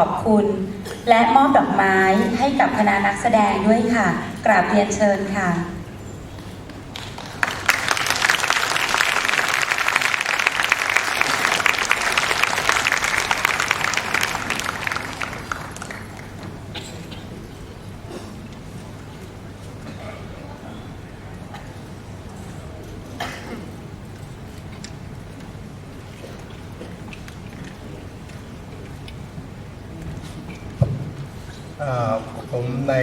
ขอบคุณ และมอบดอกไม้ให้กับคณะนักแสดงด้วยค่ะ กราบเรียนเชิญค่ะ ผมใน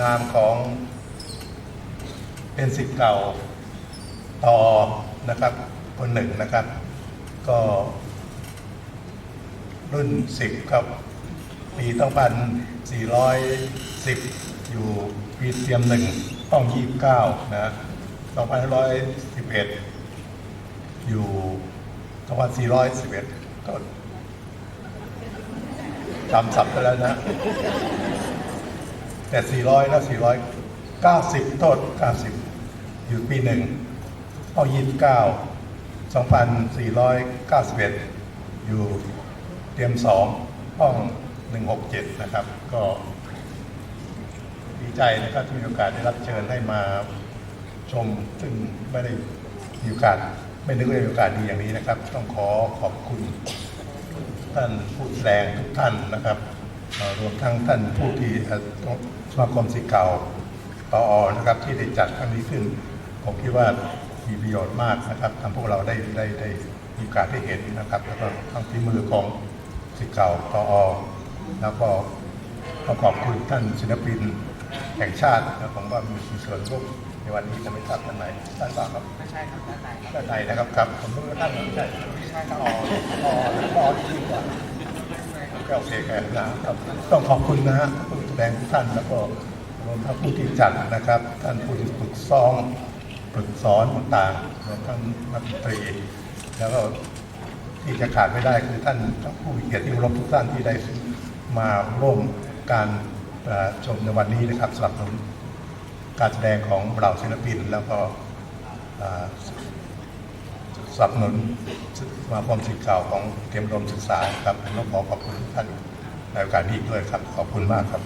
นามของเป็นสิทธิ์เก่าต่อนะครับคนหนึ่งนะครับ ก็รุ่นสิบครับ ปีต้องพันสี่ร้อยสิบอยู่ปีเตรียมหนึ่งห้องยี่สิบเก้านะสองพันร้อยสิบเอ็ดอยู่สองพันสี่ร้อยสิบเอ็ดก็ จำสับไปแล้วนะ แต่ 400 แล้ว 490 โทษ 90 อยู่ปีหนึ่งห้อง29 2491 อยู่เตรียมสองห้อง 167 นะครับ ก็ดีใจนะครับที่มีโอกาสได้รับเชิญให้มาชม ซึ่งไม่ได้มีโอกาส ไม่นึกว่าจะมีโอกาสดีอย่างนี้นะครับ ต้องขอขอบคุณ ท่านผู้แสดงทุกท่านนะครับเอ่อรวมทั้งท่านผู้ที่เอ่อสมาคมสิทธิ์เก่าปอนะครับที่ได้จัดครั้งนี้ขึ้น ผมคิดว่ามีประโยชน์มากนะครับทำพวกเราได้ได้ได้มีโอกาสได้เห็นนะครับ แล้วก็ทั้งฝีมือของสิทธิ์เก่าปอแล้วก็ต้องขอบคุณท่านศิลปินแห่งชาตินะผมว่ามีส่วนร่วมในวันนี้จะไม่ทราบท่านไหนท่านทราบครับไม่ใช่ครับด้านในครับด้านในนะครับครับผมรู้ว่าท่านไม่ใช่ไม่ใช่ครับอ๋ออ๋ออ๋อที่ว่าก็โอเคครับนะครับต้องขอบคุณนะฮะผู้แสดงทุกท่านแล้วก็รวมทั้งผู้ที่จัดนะครับ ท่านผู้ที่ฝึกซ้อมฝึกสอนต่างๆรวมทั้งนักดนตรี แล้วก็ที่จะขาดไม่ได้คือท่านผู้มีเกียรติที่เคารพทุกท่านที่ได้มาร่วมการชมในวันนี้นะครับสำหรับการแสดงของเราศิลปินแล้วก็สนับสนุนสมาคมสิทธิ์เก่าของเตรียมอุดมศึกษาครับต้องขอขอบคุณท่านในโอกาสนี้ด้วยครับ ขอบคุณมากครับ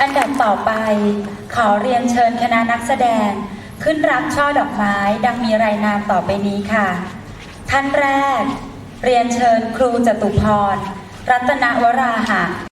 อันดับต่อไป ขอเรียนเชิญคณะนักแสดง ขึ้นรับช่อดอกไม้ดังมีรายนามต่อไปนี้ค่ะ ท่านแรก เรียนเชิญครูจตุพร รัตนวราหะ